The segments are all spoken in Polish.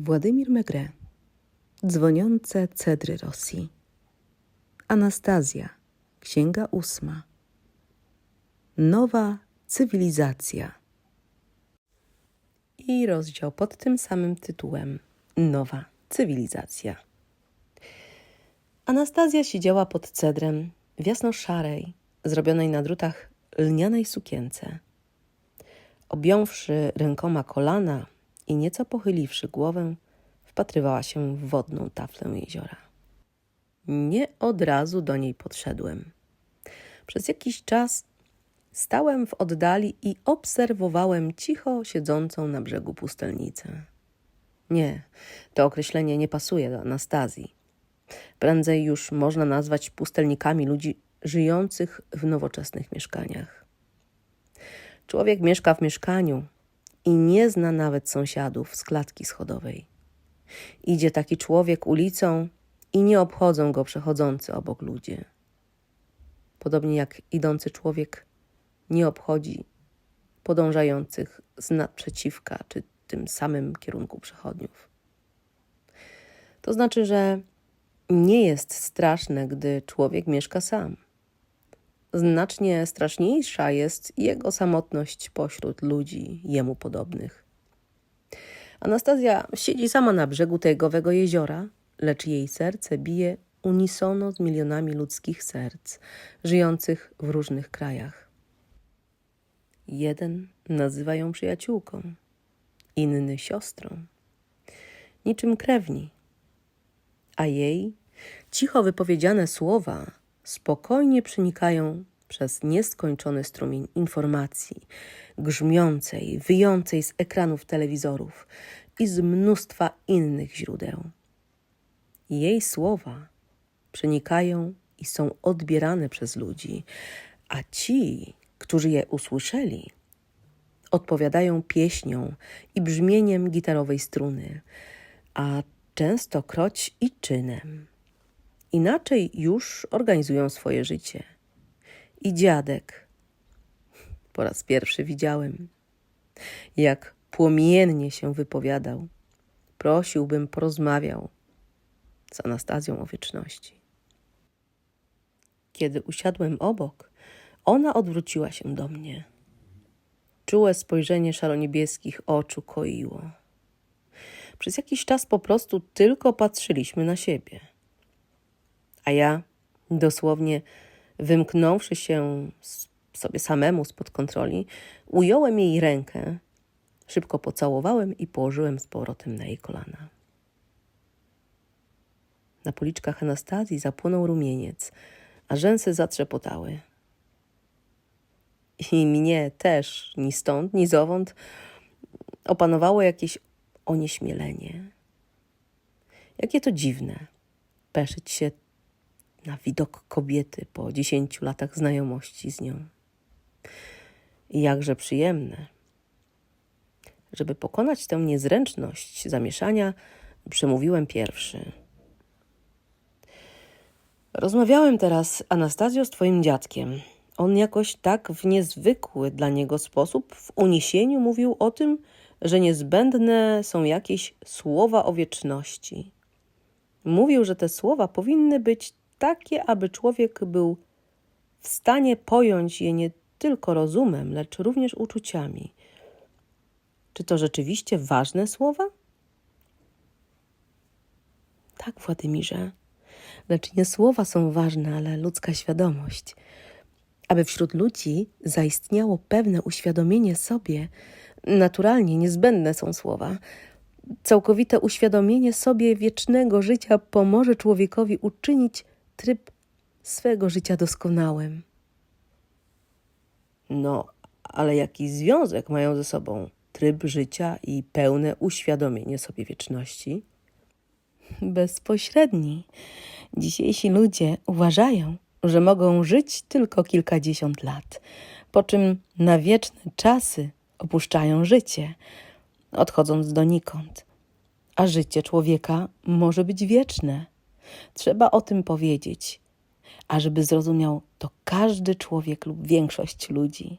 Władimir Megre Dzwoniące cedry Rosji. Anastazja Księga ósma. Nowa cywilizacja. I rozdział pod tym samym tytułem. Nowa cywilizacja. Anastazja siedziała pod cedrem w jasno-szarej, zrobionej na drutach lnianej sukience. Objąwszy rękoma kolana i nieco pochyliwszy głowę, wpatrywała się w wodną taflę jeziora. Nie od razu do niej podszedłem. Przez jakiś czas stałem w oddali i obserwowałem cicho siedzącą na brzegu pustelnicę. Nie, to określenie nie pasuje do Anastazji. Prędzej już można nazwać pustelnikami ludzi żyjących w nowoczesnych mieszkaniach. Człowiek mieszka w mieszkaniu i nie zna nawet sąsiadów z klatki schodowej. Idzie taki człowiek ulicą i nie obchodzą go przechodzący obok ludzie. Podobnie jak idący człowiek nie obchodzi podążających z naprzeciwka czy tym samym kierunku przechodniów. To znaczy, że nie jest straszne, gdy człowiek mieszka sam. Znacznie straszniejsza jest jego samotność pośród ludzi jemu podobnych. Anastazja siedzi sama na brzegu tegowego jeziora, lecz jej serce bije unisono z milionami ludzkich serc, żyjących w różnych krajach. Jeden nazywa ją przyjaciółką, inny siostrą, niczym krewni, a jej cicho wypowiedziane słowa spokojnie przenikają przez nieskończony strumień informacji, grzmiącej, wyjącej z ekranów telewizorów i z mnóstwa innych źródeł. Jej słowa przenikają i są odbierane przez ludzi, a ci, którzy je usłyszeli, odpowiadają pieśnią i brzmieniem gitarowej struny, a częstokroć i czynem. Inaczej już organizują swoje życie. I dziadek. Po raz pierwszy widziałem, jak płomiennie się wypowiadał. Prosiłbym, porozmawiał z Anastazją o wieczności. Kiedy usiadłem obok, ona odwróciła się do mnie. Czułe spojrzenie szaroniebieskich oczu koiło. Przez jakiś czas po prostu tylko patrzyliśmy na siebie. A ja, dosłownie wymknąwszy się sobie samemu spod kontroli, ująłem jej rękę, szybko pocałowałem i położyłem z powrotem na jej kolana. Na policzkach Anastazji zapłonął rumieniec, a rzęsy zatrzepotały. I mnie też, ni stąd, ni zowąd, opanowało jakieś onieśmielenie. Jakie to dziwne, peszyć się na widok kobiety po dziesięciu latach znajomości z nią. I jakże przyjemne. Żeby pokonać tę niezręczność zamieszania, przemówiłem pierwszy. Rozmawiałem teraz z Anastazją z twoim dziadkiem. On jakoś tak w niezwykły dla niego sposób w uniesieniu mówił o tym, że niezbędne są jakieś słowa o wieczności. Mówił, że te słowa powinny być takie, aby człowiek był w stanie pojąć je nie tylko rozumem, lecz również uczuciami. Czy to rzeczywiście ważne słowa? Tak, Władimirze. Lecz nie słowa są ważne, ale ludzka świadomość. Aby wśród ludzi zaistniało pewne uświadomienie sobie, naturalnie niezbędne są słowa. Całkowite uświadomienie sobie wiecznego życia pomoże człowiekowi uczynić tryb swego życia doskonałym. No, ale jaki związek mają ze sobą tryb życia i pełne uświadomienie sobie wieczności? Bezpośredni. Dzisiejsi ludzie uważają, że mogą żyć tylko kilkadziesiąt lat, po czym na wieczne czasy opuszczają życie, odchodząc donikąd. A życie człowieka może być wieczne. Trzeba o tym powiedzieć, ażeby zrozumiał to każdy człowiek lub większość ludzi.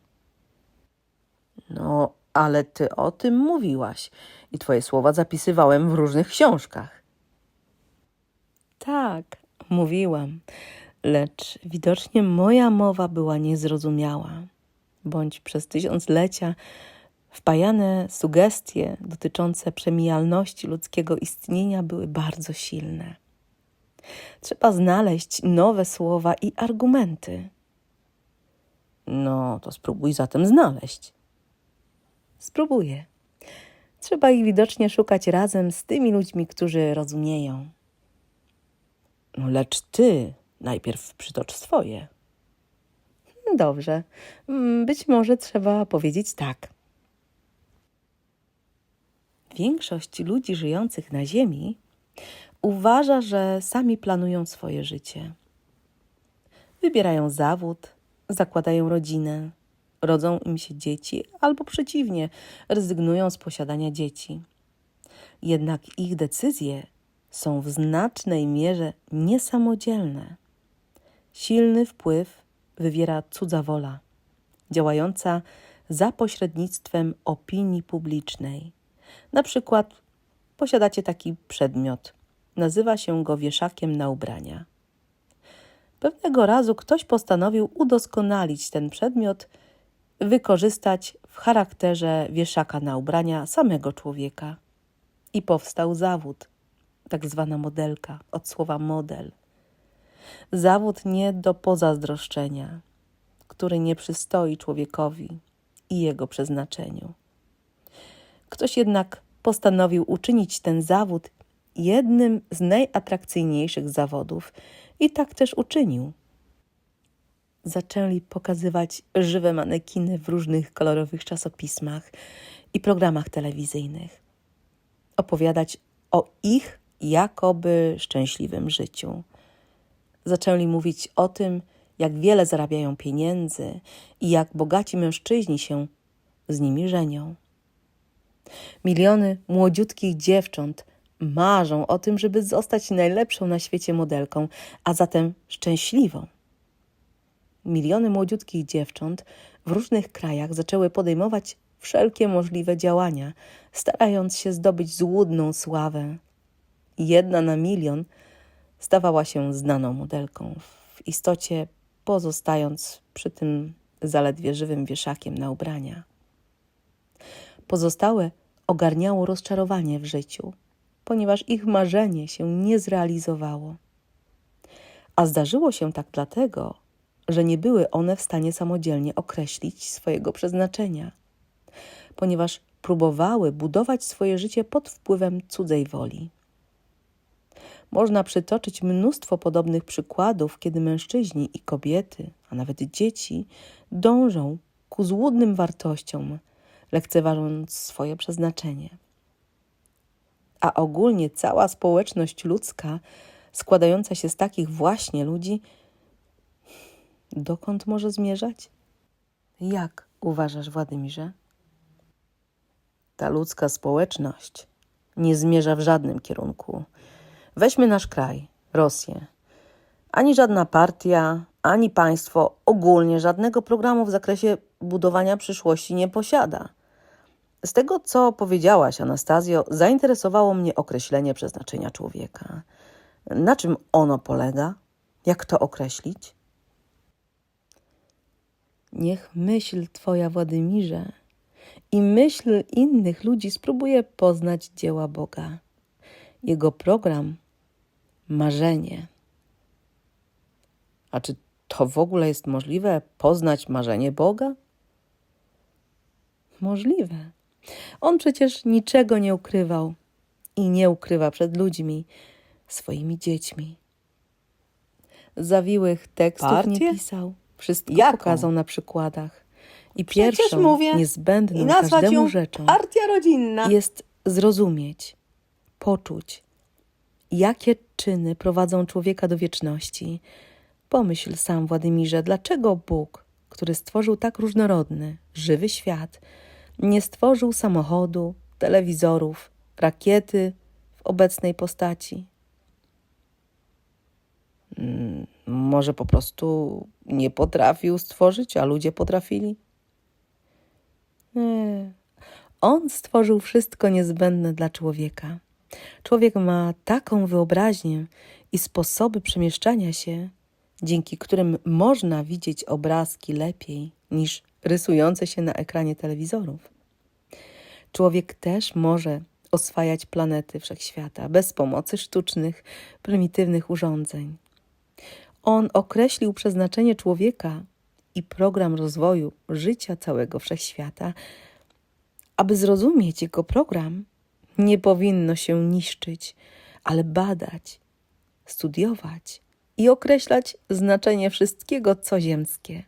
No, ale ty o tym mówiłaś i twoje słowa zapisywałem w różnych książkach. Tak, mówiłam, lecz widocznie moja mowa była niezrozumiała, bądź przez tysiąclecia wpajane sugestie dotyczące przemijalności ludzkiego istnienia były bardzo silne. Trzeba znaleźć nowe słowa i argumenty. No, to spróbuj zatem znaleźć. Spróbuję. Trzeba ich widocznie szukać razem z tymi ludźmi, którzy rozumieją. No, lecz ty najpierw przytocz swoje. Dobrze. Mm, Być może trzeba powiedzieć tak. Większość ludzi żyjących na Ziemi uważa, że sami planują swoje życie. Wybierają zawód, zakładają rodzinę, rodzą im się dzieci, albo przeciwnie, rezygnują z posiadania dzieci. Jednak ich decyzje są w znacznej mierze niesamodzielne. Silny wpływ wywiera cudza wola, działająca za pośrednictwem opinii publicznej. Na przykład posiadacie taki przedmiot. Nazywa się go wieszakiem na ubrania. Pewnego razu ktoś postanowił udoskonalić ten przedmiot, wykorzystać w charakterze wieszaka na ubrania samego człowieka. I powstał zawód, tak zwana modelka, od słowa model. Zawód nie do pozazdroszczenia, który nie przystoi człowiekowi i jego przeznaczeniu. Ktoś jednak postanowił uczynić ten zawód jednym z najatrakcyjniejszych zawodów i tak też uczynił. Zaczęli pokazywać żywe manekiny w różnych kolorowych czasopismach i programach telewizyjnych. Opowiadać o ich jakoby szczęśliwym życiu. Zaczęli mówić o tym, jak wiele zarabiają pieniędzy i jak bogaci mężczyźni się z nimi żenią. Miliony młodziutkich dziewcząt marzą o tym, żeby zostać najlepszą na świecie modelką, a zatem szczęśliwą. Miliony młodziutkich dziewcząt w różnych krajach zaczęły podejmować wszelkie możliwe działania, starając się zdobyć złudną sławę. Jedna na milion stawała się znaną modelką, w istocie pozostając przy tym zaledwie żywym wieszakiem na ubrania. Pozostałe ogarniało rozczarowanie w życiu, ponieważ ich marzenie się nie zrealizowało. A zdarzyło się tak dlatego, że nie były one w stanie samodzielnie określić swojego przeznaczenia, ponieważ próbowały budować swoje życie pod wpływem cudzej woli. Można przytoczyć mnóstwo podobnych przykładów, kiedy mężczyźni i kobiety, a nawet dzieci, dążą ku złudnym wartościom, lekceważąc swoje przeznaczenie. A ogólnie cała społeczność ludzka, składająca się z takich właśnie ludzi, dokąd może zmierzać? Jak uważasz, Władimirze? Ta ludzka społeczność nie zmierza w żadnym kierunku. Weźmy nasz kraj, Rosję. Ani żadna partia, ani państwo ogólnie żadnego programu w zakresie budowania przyszłości nie posiada. Z tego, co powiedziałaś, Anastazjo, zainteresowało mnie określenie przeznaczenia człowieka. Na czym ono polega? Jak to określić? Niech myśl Twoja, Władimirze, i myśl innych ludzi spróbuje poznać dzieła Boga. Jego program marzenie. A czy to w ogóle jest możliwe poznać marzenie Boga? Możliwe. On przecież niczego nie ukrywał i nie ukrywa przed ludźmi, swoimi dziećmi. Zawiłych tekstów nie Partię? pisał. Wszystko Jaką? pokazał na przykładach. I Przecież pierwszą, mówię, niezbędną I każdemu rzeczą partia rodzinna. jest zrozumieć, poczuć, jakie czyny prowadzą człowieka do wieczności. Pomyśl sam, Władimirze, dlaczego Bóg, który stworzył tak różnorodny, żywy świat, nie stworzył samochodu, telewizorów, rakiety w obecnej postaci? Mm, Może po prostu nie potrafił stworzyć, a ludzie potrafili? Nie. On stworzył wszystko niezbędne dla człowieka. Człowiek ma taką wyobraźnię i sposoby przemieszczania się, dzięki którym można widzieć obrazki lepiej niż rysujące się na ekranie telewizorów. Człowiek też może oswajać planety wszechświata bez pomocy sztucznych, prymitywnych urządzeń. On określił przeznaczenie człowieka i program rozwoju życia całego wszechświata. Aby zrozumieć jego program, nie powinno się niszczyć, ale badać, studiować i określać znaczenie wszystkiego, co ziemskie.